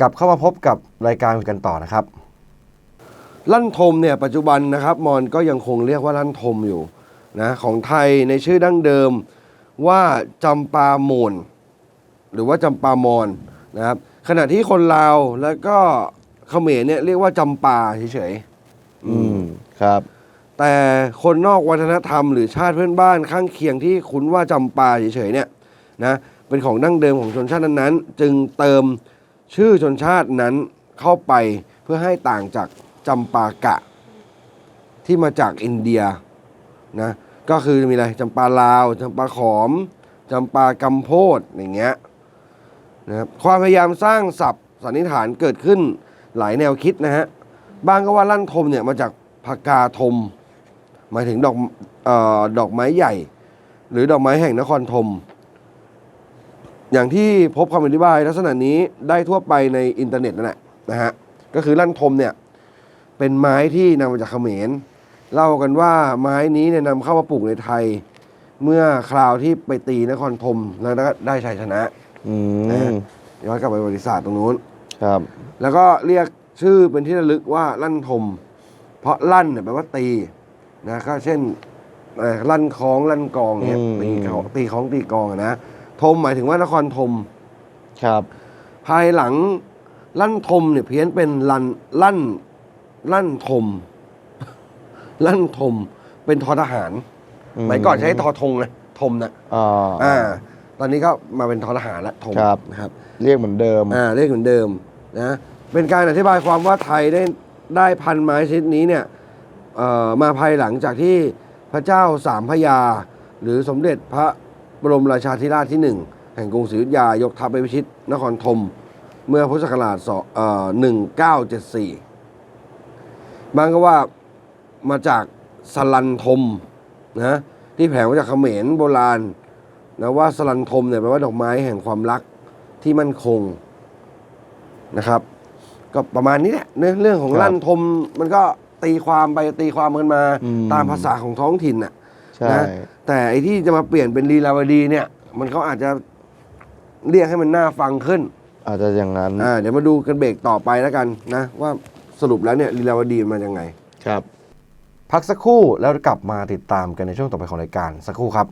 กลับเข้ามาพบกับรายการคุยกันต่อนะครับ ลั่นทมเนี่ยปัจจุบันนะครับมอนก็ยังคงเรียกว่าลั่นทมอยู่นะของไทยในชื่อดั้งเดิมว่าจำปาโมนหรือว่าจำปามอนนะครับขณะที่คนลาวแล้วก็เขมรเนี่ยเรียกว่าจำปาเฉยๆอืมครับ แต่คนนอกวัฒนธรรมหรือชาติเพื่อนบ้านข้างเคียงที่คุ้นว่าจำปาเฉยๆเนี่ยนะเป็นของดั้งเดิมของชนชาตินั้นๆ จึงเติม ชื่อชนชาตินั้นเข้าไปเพื่อให้ต่างจากจำปากะ ที่มาจากอินเดียนะก็คือมีอะไรจำปาลาวจำปาขอมจำปากำโพดอย่างเงี้ยนะครับความพยายามสร้างศัพท์สันนิษฐานเกิดขึ้นหลายแนวคิดนะฮะบางก็ว่าลั่นทมเนี่ยมาจากพากาทมหมายถึงดอกออดอกไม้ใหญ่ หรือดอกไม้แห่งนครธม อย่างที่พบคำอธิบายลักษณะนี้ได้ทั่วไปในอินเทอร์เน็ตนั่นแหละนะฮะก็คือลั่นทมเนี่ยเป็นไม้ที่นำมาจากเขมร เล่ากันว่าไม้นี้เนี่ยนำเข้ามาปลูกในไทย เมื่อคราวที่ไปตีนครธมแล้วก็ได้ชัยชนะอืนะม ฮะย้อนกลับไปประวัติศาสตร์ตรงนู้น ครับ แล้วก็เรียกชื่อเป็นที่ระลึกว่าลั่นทม เพราะลั่นเนี่ยแปลว่าตีนะก็เช่นเอ่อลั่นคล้องลั่นกองเนี่ยอืม ตีเขาตีคล้องตีกองอะนะ ทมหมายถึงว่านครธมครับ ภายหลังลั่นทมเนี่ยเพี้ยนเป็นลันลั่นลั่นทมลั่นทมเป็นทอทหารหมายก่อนใช้ทอทงนะทมนะอ่า อ่า ตอนนี้ก็มาเป็นทอทหารละทมครับ นะครับ เรียกเหมือนเดิม อ่าเรียกเหมือนเดิมนะเป็นการอธิบายความว่าไทยได้ได้พันไม้ชนิดนี้เนี่ยเอ่อมาภายหลังจากที่พระเจ้าสามพระยา หรือสมเด็จพระ บรมราชาธิราชที่หนึ่งแห่งกรุงศรีอยุธยายกทัพไปพิชิต นครธมเมื่อพุทธศักราชหนึ่งเก้าเจ็ดสี่บางก็ว่ามาจากสลันทมนะที่แผลมาจากเขมรโบราณนะว่าสลันทมเนี่ยแปลว่าดอกไม้แห่งความรักที่มั่นคงนะครับ ก็ประมาณนี้แหละเรื่องเรื่องของครับลั่นทมมันก็ตีความไปตีความกันมาอืมตามภาษาของท้องถิ่นน่ะ ใช่ นะแต่ไอ้ที่จะมาเปลี่ยนเป็นลีลาวดีเนี่ย มันเขาอาจจะเรียกให้มันน่าฟังขึ้น อาจจะอย่างนั้นอ่าเดี๋ยวมาดูกันเบรกต่อไปแล้วกันนะว่าสรุปแล้วเนี่ยลีลาวดีมันมายังไง ครับ พักสักครู่แล้วกลับมาติดตามกันในช่วงต่อไปของรายการสักครู่ครับ